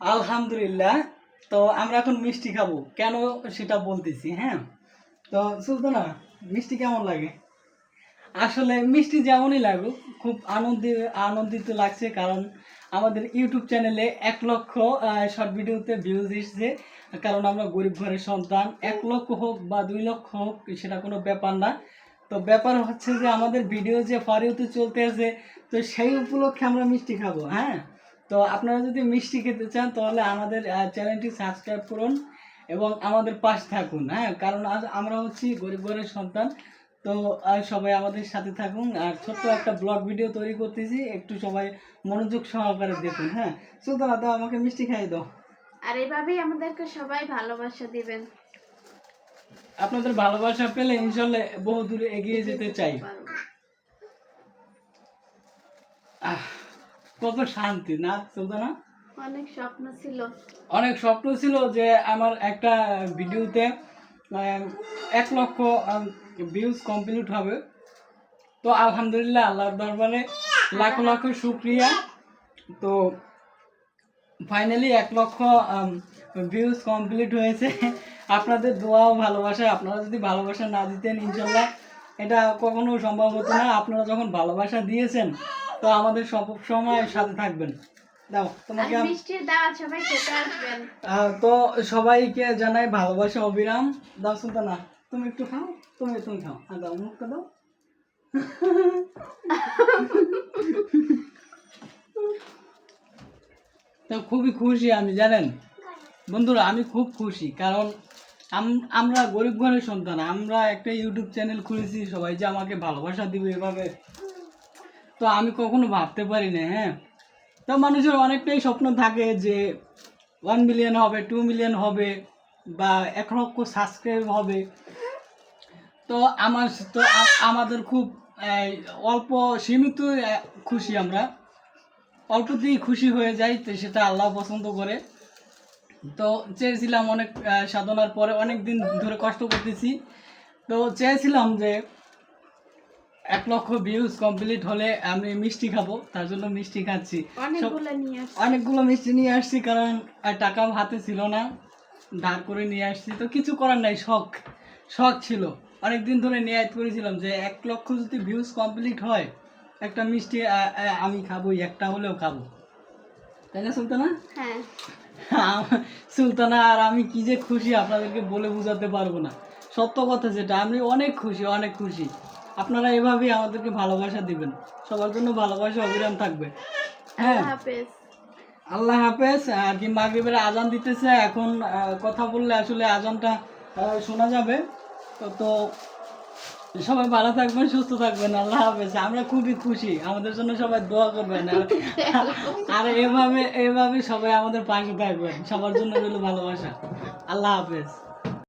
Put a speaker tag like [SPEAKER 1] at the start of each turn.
[SPEAKER 1] আলহামদুলিল্লাহ। তো আমরা এখন মিষ্টি খাব। কেন সেটা বলতেছি হ্যাঁ? তো সুলতানা, মিষ্টি কেমন লাগে? আসলে মিষ্টি যেমনই লাগুক, খুব আনন্দিত আনন্দিত লাগছে কারণ আমাদের ইউটিউব চ্যানেলে এক লক্ষ শর্ট ভিডিওতে ভিউজ এসেছে। কারণ আমরা গরিব ঘরের সন্তান, এক লক্ষ হোক বা দুই লক্ষ হোক, সেটা কোনো ব্যাপার না। তো ব্যাপার হচ্ছে যে আমাদের ভিডিও যে ফরিওতে চলতে আছে তো সেই উপলক্ষে আমরা মিষ্টি খাব হ্যাঁ? তো আপনারা যদি মিষ্টি খেতে চান তাহলে আমাদের চ্যানেলটি সাবস্ক্রাইব করুন এবং আমাদের পাশে থাকুন হ্যাঁ? কারণ আজ আমরা হচ্ছি গরিব ঘরের সন্তান। তো সবাই আমাদের সাথে থাকুন। আর ছোট্ট একটা ব্লগ ভিডিও তৈরি করতেছি। একটু সবাই মনোযোগ সহকারে দেখুন হ্যাঁ? সুলতানা দাও আমাকে মিষ্টি খাইয়ে দাও।
[SPEAKER 2] আর এভাবেই আমাদেরকে সবাই ভালোবাসা দিবেন।
[SPEAKER 1] আপনাদের ভালোবাসা পেলে ইনশাল্লাহ বহু দূরে এগিয়ে যেতে চাই। আহ, কত শান্তি না? সুলতানা
[SPEAKER 2] অনেক স্বপ্ন ছিল।
[SPEAKER 1] অনেক স্বপ্ন ছিল যে আমার একটা ভিডিওতে এক লক্ষ ভিউজ কমপ্লিট হবে। তো আলহামদুলিল্লাহ আল্লাহর দরবারে লাখো লাখো শুক্রিয়া। তো ফাইনালি এক লক্ষ ভিউজ কমপ্লিট হয়েছে। আপনাদের দোয়া ও ভালোবাসা আপনারা যদি ভালোবাসা না দিতেন ইনশাল্লাহ এটা কখনো সম্ভব হতো না। আপনারা যখন ভালোবাসা দিয়েছেন তো আমাদের সব সময় সাথে থাকবেন। দাও তোমাকে
[SPEAKER 2] মিষ্টির দাওয়াত সবাই খেতে আসবেন।
[SPEAKER 1] তো সবাইকে জানাই ভালোবাসা অবিরাম। দাও সুলতানা তুমি একটু খাও তুমি তুমি খাও। আর দাও মুখটা দাও। তো খুবই খুশি আমি জানেন? বন্ধুরা আমি খুব খুশি কারণ আম- আমরা গরিব ঘরের সন্তান আমরা একটা ইউটিউব চ্যানেল খুলেছি সবাই যে আমাকে ভালোবাসা দিবে এভাবে। তো আমি কখনো ভাবতে পারি না হ্যাঁ। তো মানুষের অনেকটাই স্বপ্ন থাকে যে ওয়ান মিলিয়ন হবে টু মিলিয়ন হবে, বা এক লক্ষ সাবস্ক্রাইব হবে। তো আমার তো আমাদের খুব অল্প সীমিত খুশি আমরা। অল্পতেই খুশি হয়ে যাই, তো সেটা আল্লাহ পছন্দ করে। তো চেয়েছিলাম অনেক সাধনার পরে অনেক দিন ধরে কষ্ট করতেছি। তো চেয়েছিলাম যে এক লক্ষ ভিউজ কমপ্লিট হলে আমি মিষ্টি খাব তার জন্য মিষ্টি খাচ্ছি।
[SPEAKER 2] অনেকগুলো
[SPEAKER 1] মিষ্টি নিয়ে আসছি কারণ টাকা হাতে ছিল না। ধার করে নিয়ে আসছি। তো কিছু করার নাই শখ। শখ ছিল। অনেক দিন ধরে নিয়াত করেছিলাম যে এক লক্ষ যদি ভিউজ কমপ্লিট হয় একটা মিষ্টি আমি খাবোই একটা হলেও খাব। তাই না সুলতানা?
[SPEAKER 2] হ্যাঁ।
[SPEAKER 1] সুলতানা আর আমি কি যে খুশি আপনাদেরকে বলে বোঝাতে পারব না। সত্য কথা যেটা আমি অনেক খুশি অনেক খুশি। আপনারা এভাবেই আমাদেরকে ভালোবাসা দিবেন। সবার জন্য ভালোবাসা অবিরাম থাকবে। হ্যাঁ।
[SPEAKER 2] আল্লাহ হাফেজ।
[SPEAKER 1] আর কি মাগরিবের আজান দিতেছে। এখন কথা বললে আসলে আজানটা শোনা যাবে। তো সবাই ভালো থাকবেন সুস্থ থাকবেন। আল্লাহ হাফেজ। আমরা খুবই খুশি। আমাদের জন্য সবাই দোয়া করবেন। আর আর এভাবে এভাবে সবাই আমাদের পাশে থাকবেন। সবার জন্য রইল ভালোবাসা। আল্লাহ হাফেজ।